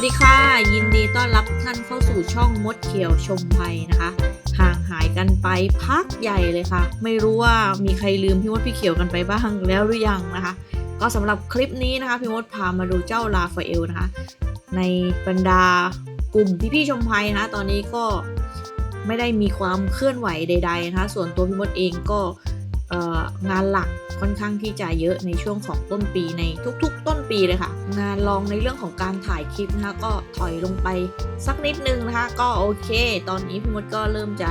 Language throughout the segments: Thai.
วัสดีค่ะ ยินดีต้อนรับท่านเข้าสู่ช่องมดเขียวชมภัยนะคะห่างหายกันไปพักใหญ่เลยค่ะ ไม่รู้ว่ามีใครลืมพี่มดพี่เขียวกันไปบ้างแล้วหรือยังนะคะ ก็สำหรับคลิปนี้นะคะพี่มดพามาดูเจ้าลาฟาเอลนะคะ ในบรรดากลุ่มพี่ๆชมภัยนะคะตอนนี้ก็ไม่ได้มีความเคลื่อนไหวใด ๆ นะคะ ส่วนตัวพี่มดเองก็ งานหลักค่อนข้างที่จะเยอะในช่วงของต้นปีในทุกๆ ต้นปีเลยค่ะ งานลองในเรื่องของการถ่ายคลิปนะคะก็ถอยลงไปสักนิดนึงนะคะ ก็โอเค ตอนนี้พี่มดก็เริ่มจะ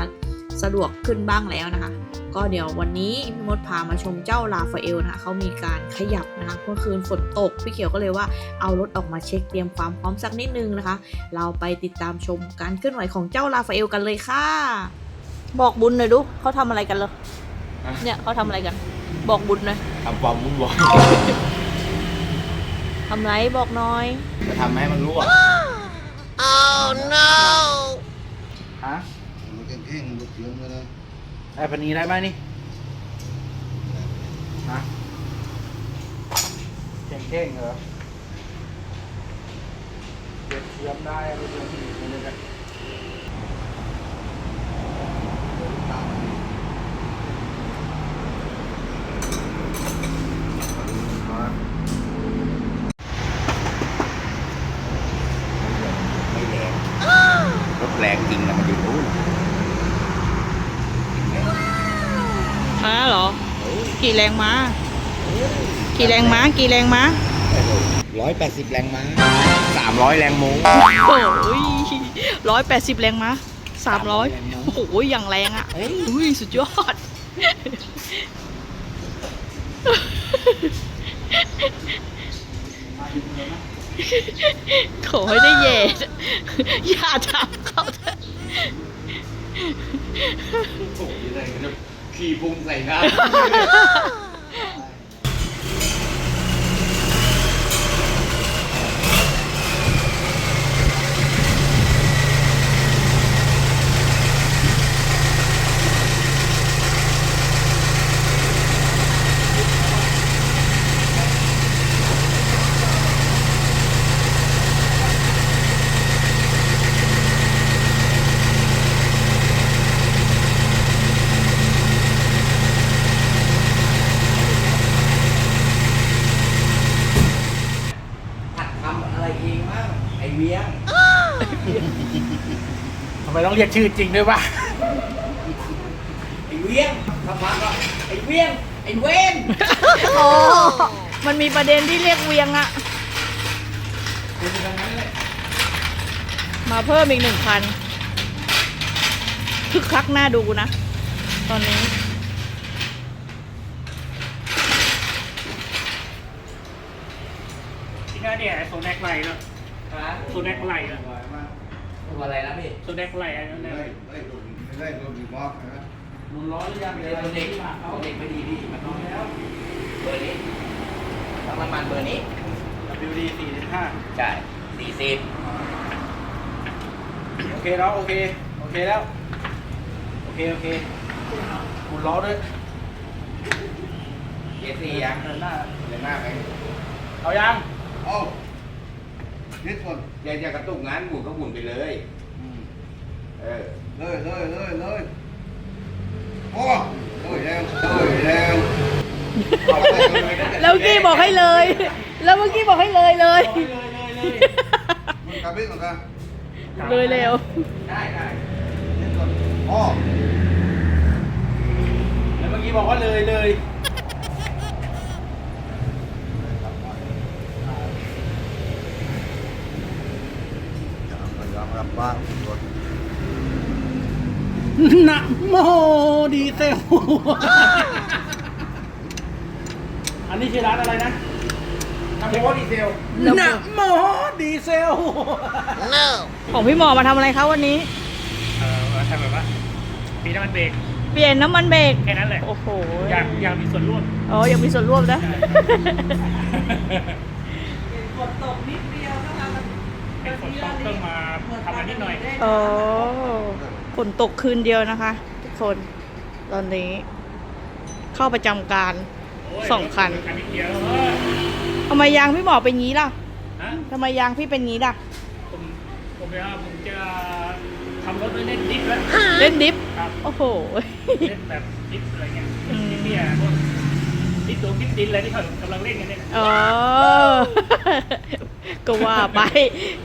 สะดวกขึ้นบ้างแล้วนะคะ ก็เดี๋ยววันนี้พี่มดพามาชมเจ้าลาฟาเอลนะคะเขามีการขยับนะคะเมื่อคืนฝนตก พี่เขียวก็เลยว่าเอารถออกมาเช็คเตรียมความพร้อมสักนิดนึงนะคะ เราไปติดตามชมการเคลื่อนไหวของเจ้าลาฟาเอลกันเลยค่ะ บอกบุญหน่อยดูเขาทำอะไรกันเลย เนี่ยเขาทำอะไรกัน บอกบุญหน่อยทำความวุ่นวายทำไรบอกหน้อย จะทำให้มันรั่วฮะมันแข็งๆมันเสียงกันนะได้พันนี้ได้ไหมนี่ฮะเก่งๆเหรอเก็บเทียมได้ไม่เทียมที่นี่เลยกันไม่แรงรถแรงจริงนะมันอยู่นู้นจริงไหม ม้าเหรอ กี่แรงม้า กี่แรงม้า กี่แรงม้าร้อยแปดสิบแรงม้าสามร้อยแรงโม้โอ้ยร้อยแปดสิบแรงม้าสามร้อยโอ้โหอย่างแรงอะเฮ้ยอุ้ยสุดยอด ขอให้ได้เหย็ดอย่าทำเขาเถอะ โอ้ยอะไรกันเนี่ยขี่พุงใส่หน้า เองมั่งไอเวียงทำไมต้องเรียกชื่อจริงด้วยวะไอเวียงทำพักก็ไอเวียงไอเวนโอ้มันมีประเด็นที่เรียกเวียงอะมาเพิ่มอีกหนึ่งพันคึกคักหน้าดูนะ ตอนนี้ ที่นั่น เนี่ยโซนแอคไลน์เนาะโซนแอคไลน์เนาะตัวอะไรนะพี่โซนแอคไลน์อันนั้นได้เนี่ยได้โดนได้โดนบีบล็อกนะมันร้อนหรือยังเด็กเด็กเด็กไม่ดีพี่มันน้อยแล้วเบอร์นี้ต้องน้ำมันเบอร์นี้วิวดีสี่สิบห้าใช่สี่สิบโอเคแล้วโอเคโอเคแล้ว โอเคโอเคหมุนล้อด้วยเจ็ดสี่ยังเดินหน้าเดินหน้าไปเอายัง เอ้านิดก่อนอย่าอย่ากระตุกงานหมุนก็หมุนไปเลยเออเลยเลยเลยเลยโอ้เลยแล้วเลยแล้วแล้วเมื่อกี้บอกให้เลย แล้วเมื่อกี้บอกให้เลยเลย เลยเลยเลยมันกลับไปก่อนนะเลยเร็ว ได้ได้นิดก่อนอ๋อแล้วเมื่อกี้บอกว่าเลยเลยยอมรับบ้างกด นะ โมดีเซล อันนี้ชื่อร้านอะไรนะทำโมดีเซลนะโมดีเซลของพี่หมอมาทำอะไรคะวันนี้ เออทำแบบว่าปีน้ำมันเบรก เปลี่ยนน้ำมันเบรก แค่นั้นแหละ โอ้โห อยากอยากมีส่วนร่วมอ๋อยังมีส่วนร่วมนะเป็นฝนตกต้องมาทำอันนิดหน่อยอ๋อฝนตกคืนเดียวนะคะทุก คน ตอนนี้ เข้าประจำการสองคันคันนิดเดียวเออทำไมยางพี่หมอเป็นงี้ล่ะฮะทำไมยางพี่เป็นงี้ล่ะเผมจะผมจะทำรถด้วยเล่นดิฟแล้วเล่นดิฟครับโอ้โหเล่นแบบดิฟอะไรเงี้ยอืมดิฟเนี่ยพวกดิฟตัวดิฟดินอะไรที่เขากำลังเล่นกันเนี่ยอ๋อก็ว่าไป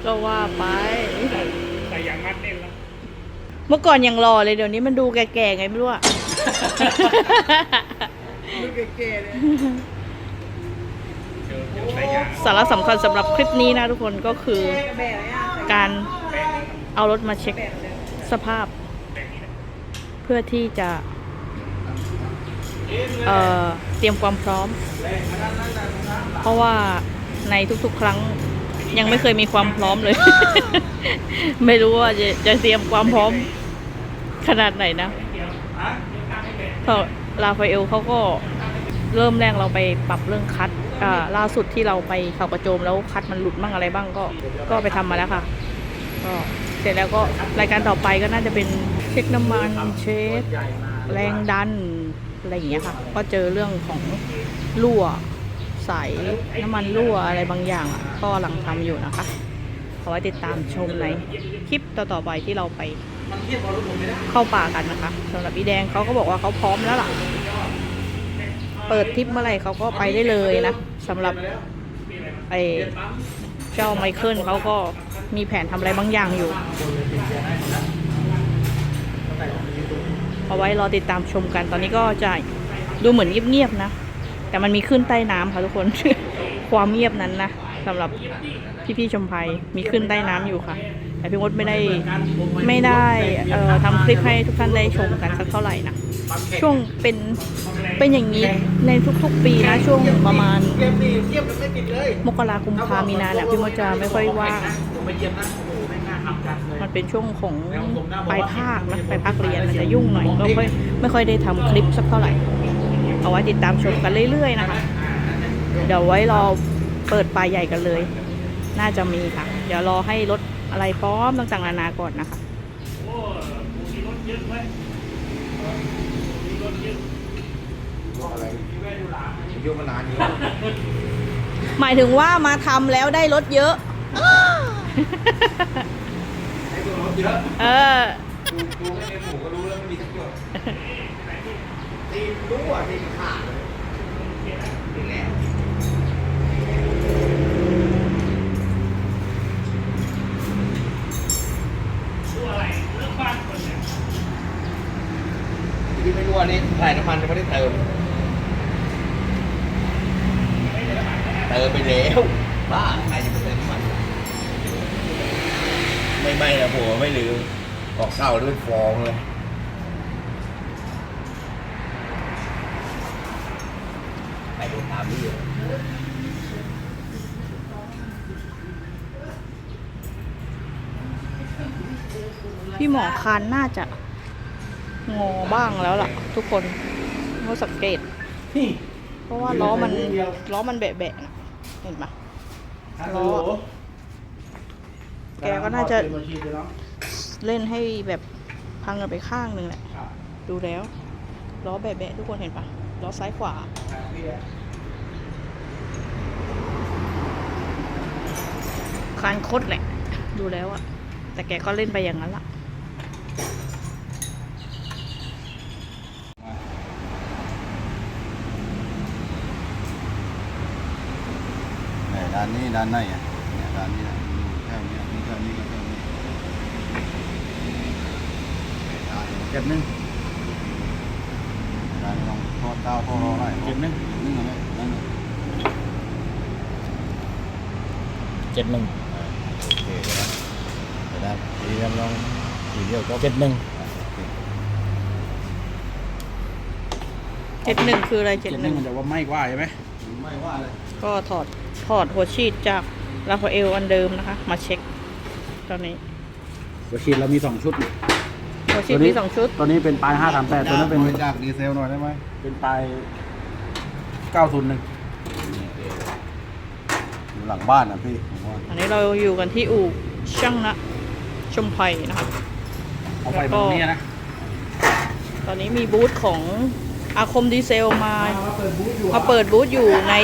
ก็ว่าไป เมื่อก่อนยังรอเลยเดี๋ยวนี้มันดูแก่ๆไงไม่รู้อะ ดูเก๋ๆเลยเจอเจอใส่ยางสาระสำคัญสำหรับคลิปนี้นะทุกคนก็คือการเอารถมาเช็คสภาพ เพื่อที่จะ เอ่อเตรียมความพร้อม เพราะว่าในทุกๆ ครั้งยังไม่เคยมีความพร้อมเลย ไม่รู้ว่าจะจะเตรียมความพร้อมขนาดไหนนะเพราะลาฟาเอลเขาก็เริ่มแรกเราไปปรับเรื่องคัดอ่าล่าสุดที่เราไปเขากระโจมแล้วคัดมันหลุดบ้างอะไรบ้างก็ ก็ไปทำมาแล้วค่ะ ก็เสร็จแล้วก็รายการต่อไปก็น่าจะเป็นเช็คน้ำมันเช็คแรงดันอะไรอย่างเงี้ยค่ะ ก็เจอเรื่องของรั่ว สายน้ำมันรั่วอะไรบางอย่างอะก็กำลังทำอยู่นะคะ ขอไว้ติดตามชมในคลิปต่อๆไปที่เราไปเทียบกับรถผมไม่ได้เข้าป่ากันนะคะสำหรับอีแดงเขาก็บอกว่าเขาพร้อมแล้วล่ะ เปิดทริปเมื่อไหร่เขาก็ไปได้เลยนะสำหรับไอเจ้าไมเคิลเขาก็มีแผนทำอะไรบางอย่างอยู่ เอาไว้รอติดตามชมกันตอนนี้ก็จะดูเหมือนเงียบๆนะ แต่มันมีขึ้นใต้น้ำค่ะทุกคน ความเงียบนั้นนะสำหรับ พี่ๆชมภัยมีขึ้นใต้น้ำอยู่ค่ะ แต่พี่มดไม่ได้ไม่ได้เอ่อทำคลิปให้ทุกท่านได้ชมกันสักเท่าไหร่นะช่วงเป็นเป็นอย่างนี้ในทุกๆ ปีนะช่วงประมาณเกมนี่เทียบกันไม่ติดเลยมกราคมพามีนาเนี่ยพี่มดจะไม่ค่อยว่างผมไปเยี่ยมนะโอ้โหไม่น่าทำกันเลย มันเป็นช่วงของปลายภาคนะปลายภาคเรียนมันจะยุ่งหน่อยก็ค่อยไม่ค่อยได้ทำคลิปสักเท่าไหร่ เอาไว้ติดตามชมกันเรื่อยๆนะคะ เดี๋ยวไว้รอเปิดปลายใหญ่กันเลย น่าจะมีค่ะ เดี๋ยวรอให้รถอะไรพร้อมต่างๆนานาก่อนนะคะโอ้มีรถเยอะไหมมีรถเยอะอะไรอายุมานานอยู่หมายถึงว่ามาทำแล้วได้รถเยอะให้ตัวรถเยอะเออดูดูไม่ในหมู่ก็รู้แล้วไม่มีสักหยดตีนรู้อะตีนขาดเลยนี่แหละ รู้อะไรเรื่องบ้านคนเนี่ย ที่ไม่ ไต้ท่าน้ำมันยังไม่ได้เติม เติมไปแล้วบ้าใครจะไปเติมน้ำมัน ไม่ไม่นะผัวไม่ลืมออกเก้าด้วยฟองเลยไปดูตามนี่อยู่พี่หมอคานน่าจะ งอบ้างแล้วล่ะ ทุกคนเขาสังเกตนี่เพราะว่าล้อมันล้อมันแบะๆน่ะเห็นปะฮัลโหลแกก็น่าจะเตรียมอาชีพเลยเนาะเล่นให้แบบพังกันไปข้างหนึ่งแหละครับดูแล้ว ล้อแบะๆทุกคนเห็นปะล้อซ้ายขวาคานคดแหละ ดูแล้วอะแต่แกก็เล่นไปอย่างนั้นล่ะ เนี่ยด้านนี้ด้านในอะเนี่ยด้านนี้นะแค่นี้นี่แค่นี้ก็แค่นี้ด้านเจ็ดหนึ่งด้านลองทอดเต้าทอดรอได้เจ็ดหนึ่งนี่ไงนั่นเจ็ดหนึ่งโอเคครับแต่ได้ทีนี้ลองทีเดียวก็เจ็ดหนึ่งเจ็ดหนึ่งคืออะไรเจ็เจ็ดดหหนึ่นึ่งงมันจะว่าไม่ว่าใช่ไหมไม่ว่าเลยก็ถอด ถอดหัวฉีดจากราฟาเอลอันเดิมนะคะ มาเช็คตอนนี้หัวฉีดเรามีสองชุดนี่หัวฉีดมีสองชุด ตัวนี้เป็นปลายห้าสามแปดตัวนั้นเป็นบริจาคดีเซลหน่อยได้ไหมเป็นปลายเก้าศูนย์หนึ่งอยู่หลังบ้านนะพี่ผมว่าอันนี้เราอยู่กันที่อู่ช่างนะชมไผ่นะคะเอาไปแบบนี้นะตอนนี้มีบูธของอาคมดีเซลมามาเปิดบูธอยู่ใน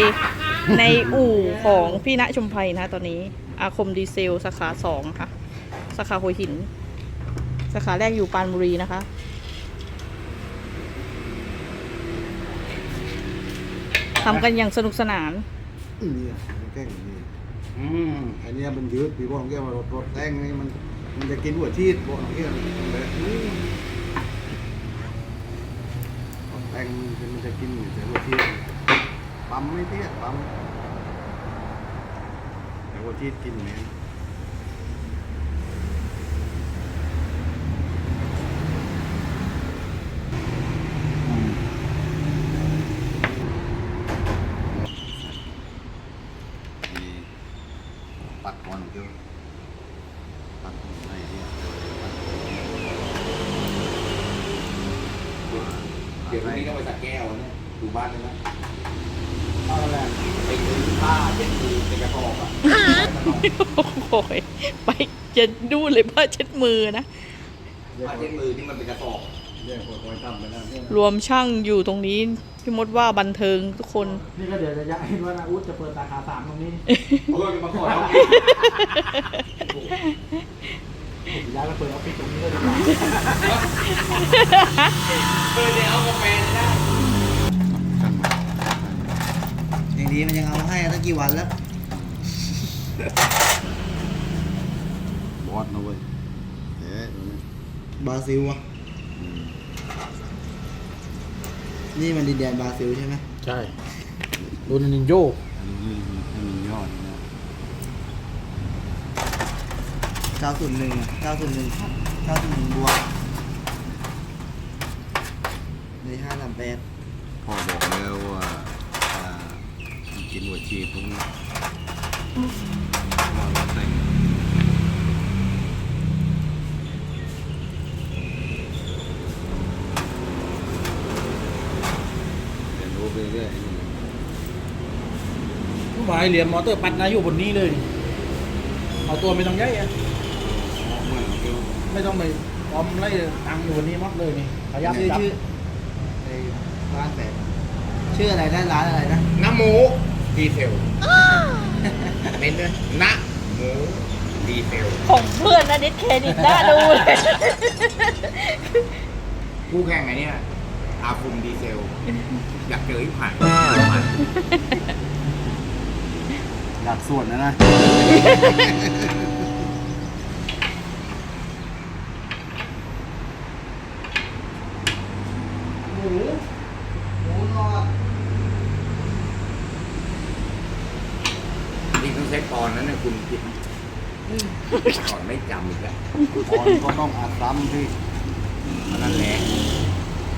ในอู่ของพี่ณชุมไพนะตอนนี้ อาคมดีเซลสาขาสองค่ะ สาขาหัวหิน สาขาแรกอยู่ปานบุรีนะคะทำกันอย่างสนุกสนาน นี่แก้งอย่างนี้อืมอันเนี้ยมันยืดพี่บอกแกว่ารถรถแต้งนี่มันมันจะกินหัวชีสบอกแกแบบนี้รถแต้งมันจะกินแต่หัวชีส ปั๊มไม่เตี้ยปั๊มแต่หัวที่กินเนี่ยปัดก่อนเดียวปัดอะไรเนี่ย เดี๋ยวพรุ่งนี้ต้องไปสักแก้วเนี่ยดูบ้านเลยนะ เอาละ ไปซื้อผ้าเช็ดมือเป็นกระสอบอะ โอ้ยไปจะดู เลยผ้าเช็ดมือนะผ้าเช็ดมือที่มันเป็นกระสอบแย่คนคอยทำไปแล้วเนี่ยรวมช่างอยู่ตรงนี้พี่มดว่าบันเทิงทุกคน นี่ก็เดี๋ยวจะย้ายว่านาอุดจะเปิดสาขาสามตรงนี้เออมาขอเราย้ายมาเปิดออฟฟิศตรงนี้เลยดีกว่าเออเดี๋ยวเอากาแฟได้อย่างดีมันยังเอาให้ตั้งกี่วันแล้ว บอสนะเว้ยเอ๊ะบราซิลอะนี่มันดินแดนบราซิลใช่ไหมใช่ดูนินโยอันนี้อันนี้ยอดนะ901อะ901ครับ901บวกใน538พ่อบอกแล้วว่าอ่ามันกินหัวชีสตรงนี้ว่ารถแต่งเรียนรู้ไปเรื่อย ผู้หมายเหรียญมอเตอร์ปัดนาอยู่บนนี้เลย เอาตัวไม่ต้องย้ายอะเหมือนเดียวไม่ต้องไปออมไล่ตังค์อยู่บนนี้หมดเลยนี่พยายามชื่อจับชื่อไอ้ร้านแสนชื่ออะไรนะร้านอะไรนะน้ำหมูดีเซลเน้นด้วยนะหมูดีเซลของเพื่อนนะดิสเครดิตน่าดูเลยคู่แข่งไงเนี่ยอาคุมดีเซล อยากเจอที่ผ่านอยากส่วนนะนะ หมู หมูทอดนี่ต้องใช้ปอนนั้นนะคุณผิดก่อนไม่จำอีกแล้วก่อนก็ต้องอัดซ้ำที่ อันนั่นแหละ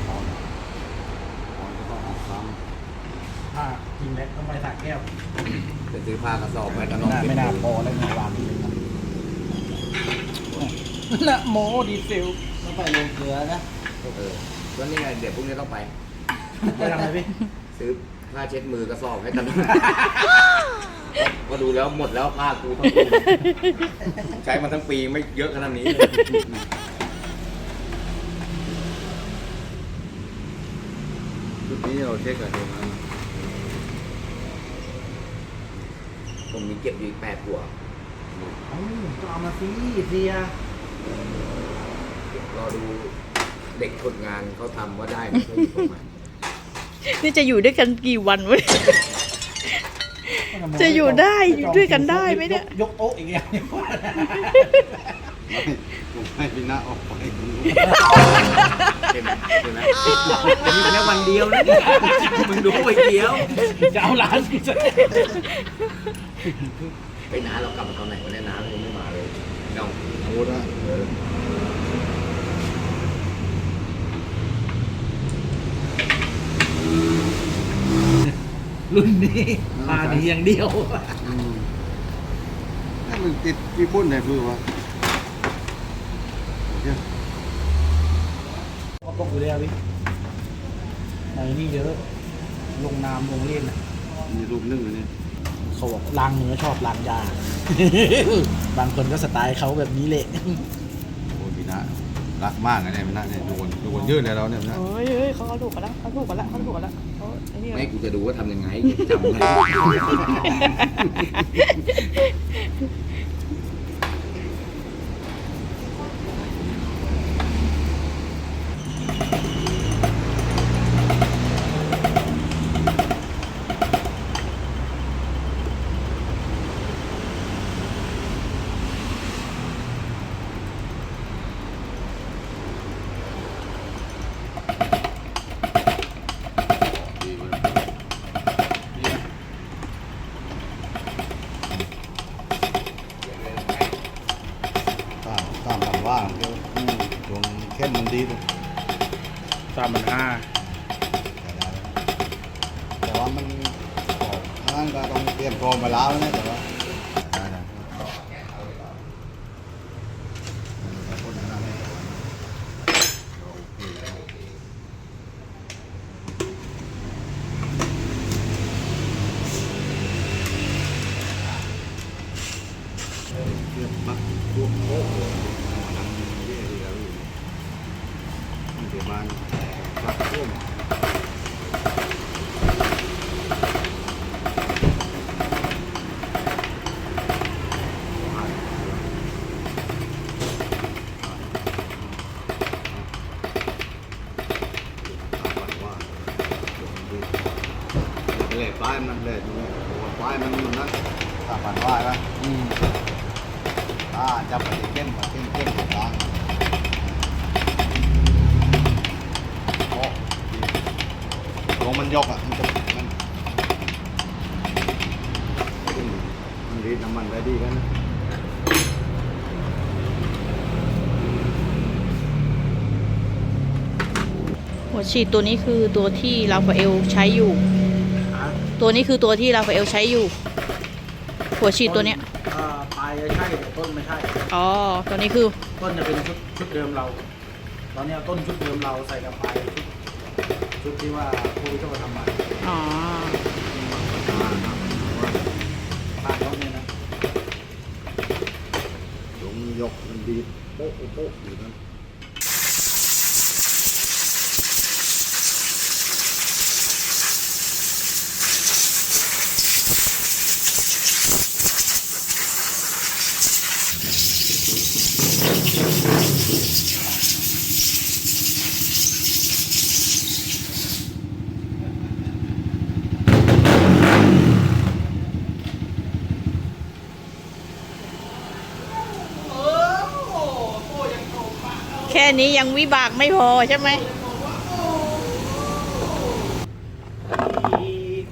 ก่อนก่อนก็ต้องอัดซ้ ถ้ากินเล็ก ต้องไปสักแก้วจะซื้อผ้ากระสอบไปกระนไม่องน่าไม่น่าพอแล้วเนี่ยวางนี่นะโมดีเซลต้องไปลงเกลือนะเออก็นี่ไงเดี๋ยวพรุ่งนี้ต้องไปไปทำอะไรพี่ซื้อผ้าเช็ดมือกระสอบให้กันก็ดูแล้วหมดแล้วผ้ากูทั้งปีใช้มาทั้งปีไม่เยอะขนาดนี้เลยำชุดนี้เราเช็คกับเดียวกัน ผมมีเก็บอยู่อีกแปดหัวเอ้าก็เอามาซีเสียรอดูเด็กฝึกงานเขาทำว่าได้ไหมเขาอยู่ประมาณนี่จะอยู่ด้วยกันกี่วันวะเนี่ย จะอยู่ได้อยู่ด้วยกันได้ไหมเนี่ย ยกโต๊ะอีกอย่างนี้ว่าไม่ผมให้พี่ณะออกไปคุณรู้เห็นไหมเห็นไหมมีแค่วันเดียวนะมึงดูไปเดียว จะเอาร้านพี่จะ ไปน้าเรากลับมาตอนไหนวันนี้น้าเรายังไม่มาเลยน้องอาวุธอะเออรุ่นนี้มาดีอย่างเดียวอืมนั่นมันติดพี่ปุ้นไหนพื้นวะเดี๋ยวก็ตกอยู่แล้วพี่ในนี่เยอะ ลงน้ำลงเล่นน่ะมีรูปนึ่งอยู่นี่ เขาบอกล้างเนื้อชอบล้างยา บางคนก็สไตล์เขาแบบนี้แหละ โอ้ยพี่ณะรักมากนะเนี่ยพี่ณะเนี่ยดูคนดูคนยื่นเลยเราเนี่ยพี่ณะเฮ้ยเฮ้ยเขาเอาถูกกันแล้วเขาถูกกันแล้วเขาถูกกันแล้วเขาไอ้นี่ไม่กูจะดูว่าทำยังไงจำไงามพันห้าแต่ว่ามันออกทานั้นก็ต้องเตรียมพร้อมมาแล้วนะแต่ว่าได้นะแต่คนนั้นไม่แต่ว่าเล้วเรื่องมักพวกโป๊ะเลยมาทำเรื่องที่เราอยู่มันเดี๋ยวมันรับท่ว ม รีดน้ำมันได้ดีกันนะหัวฉีดตัวนี้คือตัวที่ราฟาเอลใช้อยู่ ตัวนี้คือตัวที่ราฟาเอลใช้อยู่ หัวฉีดตัวเนี้ยอ่าปลายจะใช่แต่ต้นไม่ใช่ อ๋อ ตัวนี้คือ ต้นจะเป็นชุดชุดเดิมเรา ตอนนี้เอาต้นชุดเดิมเราใส่กับปลายชุดชุดที่ว่าผู้ที่เขาทำมาอ๋อ ยกมันดีดโป๊ะโป๊ะอยู่นั่น นี้ยังวิบากไม่พอใช่ไหม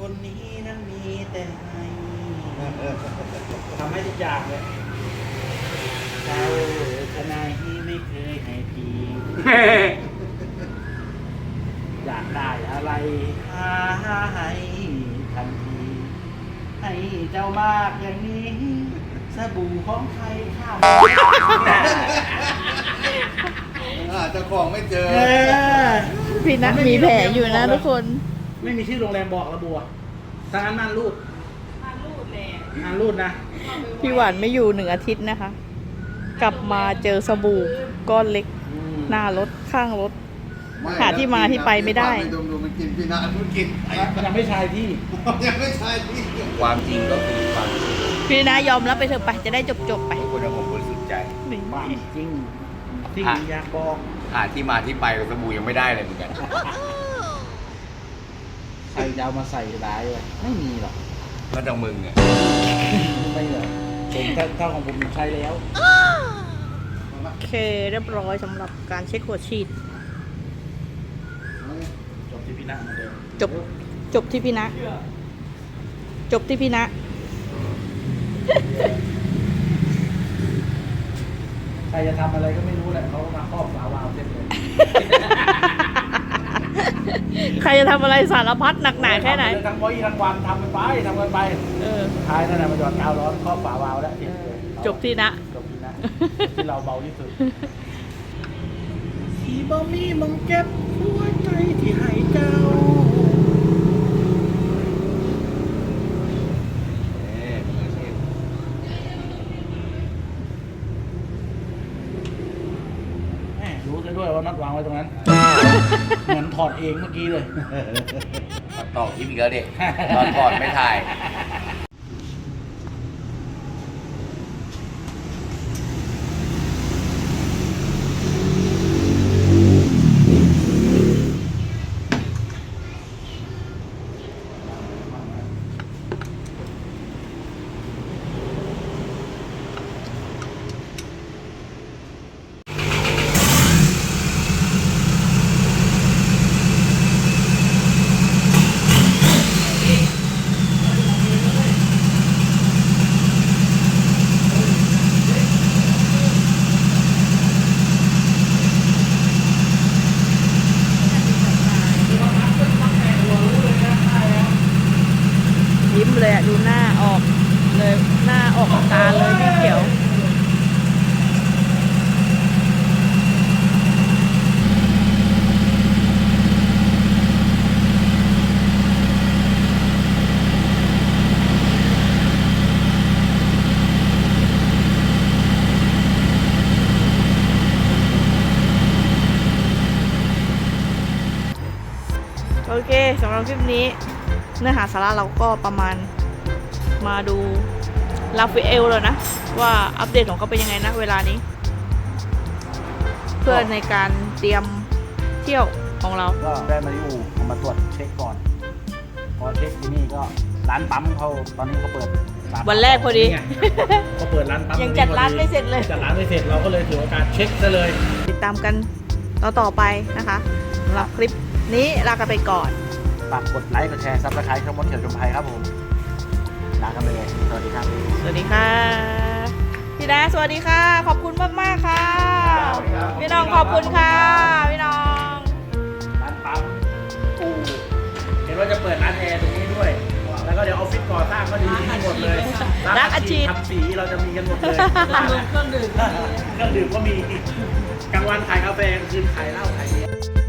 คนนี้นั้นมีแต่ให้ทำให้ทุกอย่างเลยเราทนายที่ไม่เคยให้ทีอยากได้อะไรหาให้ทันทีให้เจ้ามากอย่างนี้ สบู่ของใครข้ามอ่าเจ้าของไม่เจอ เออ พี่นัทมีแผลอยู่นะทุกคน ไม่มีชื่อโรงแรมบอกระบัวทางนั้นม่านรูดม่านรูดแหละม่านรูดนะ พี่หวานไม่อยู่หนึ่งอาทิตย์นะคะ กลับมาเจอสบู่ก้อนเล็ก หน้ารถข้างรถ หาที่มาที่ไปไม่ได้ดูดูมันกินพี่นะมันกินไอ้มันยังไม่ใช่ที่ยังไม่ใช่ที่ความจริงก็คือความจริงพี่นะยอมรับไปเถอะไปจะได้จบจบๆไปทุกคนผมบริสุทธิ์ใจนี่ความจริง ที่ฮะอยากบอกหาที่มาที่ไปกับสบู่ยังไม่ได้เลยเหมือนกัน ใครจะเอามาใส่ร้ายเลยไม่มีหรอกก็ต้องมึงอะไม่เหรอผมถ้าถ้าของผมใช้แล้วโอเคเรียบร้อยสำหรับการเช็คหัวฉีด จบที่พี่นะเหมือนเดิมจบจบที่พี่นะ จบที่พี่นะ ใครจะทำอะไรก็ไม่รู้แหละเขาก็มาครอบฝาวาวเส้นเลยใครจะทำอะไรสารพัดหนักหนาแค่ไหน ทำปเลยทั้งวันทั้งวันทำกันไปทำกันไปเออ ท้ายนั่นแหละมันหยอดกาวร้อนครอบฝาวาวแล้วเออจบที่นะ จบที่นะที่เราเบาที่สุดที่บ่มีมองเก็บหัวใจที่ให้เจ้า เอ๊ะมืออาชีพ แหมรู้ซะด้ วยว่านัดวางไว้ตรงนั้น เหมือนถอดเองเมื่อกี้เลยตัดต่อคลิปอีกแล้วเด็กตอนก่อนไม่ถ่ายเลย รับคลิปนี้ เนื้อหาสาระเราก็ประมาณมาดูลาฟิเอลเลยนะ ว่าอัปเดตของเขาเป็นยังไงนะเวลานี้ เพื่อในการเตรียมเที่ยวของเรา ก็ได้มาอยู่ผมมาตรวจเช็คก่อน พอเช็คที่นี่ก็ร้านปั๊มเขาตอนนี้เขาเปิดสาขาวันแรกพอดีนี่ไงพอเปิดร้านปั๊มยังจัดร้านไม่เสร็จเลย จัดร้านไม่เสร็จเราก็เลยถือโอกาสเช็คซะเลย ติดตามกันต่อต่อๆไปนะคะสำหรับคลิปนี้ลากันไปก่อน ฝากกดไลค์ กดแชร์ซับสไครต์ช่องมดเขียวชมภัยครับผมลากันไปเลย สวัสดีครับ สวัสดีค่ะ พี่แดนสวัสดีค่ะ ขอบคุณมากมากๆค่ะ พี่น้องขอบคุณค่ะ พี่น้องร้านปั๊มอู่เห็นว่าจะเปิดร้านแอร์ตรงนี้ด้วย แล้วก็เดี๋ยวออฟฟิศก่อสร้างก็ดีที่หมดเลยร้านอาชีพทำสีเราจะมีกันหมดเลยเครื่องดื่มเครื่องดื่มก็มีกลางวันขายกาแฟกลางคืนขายเหล้าขายเบียร์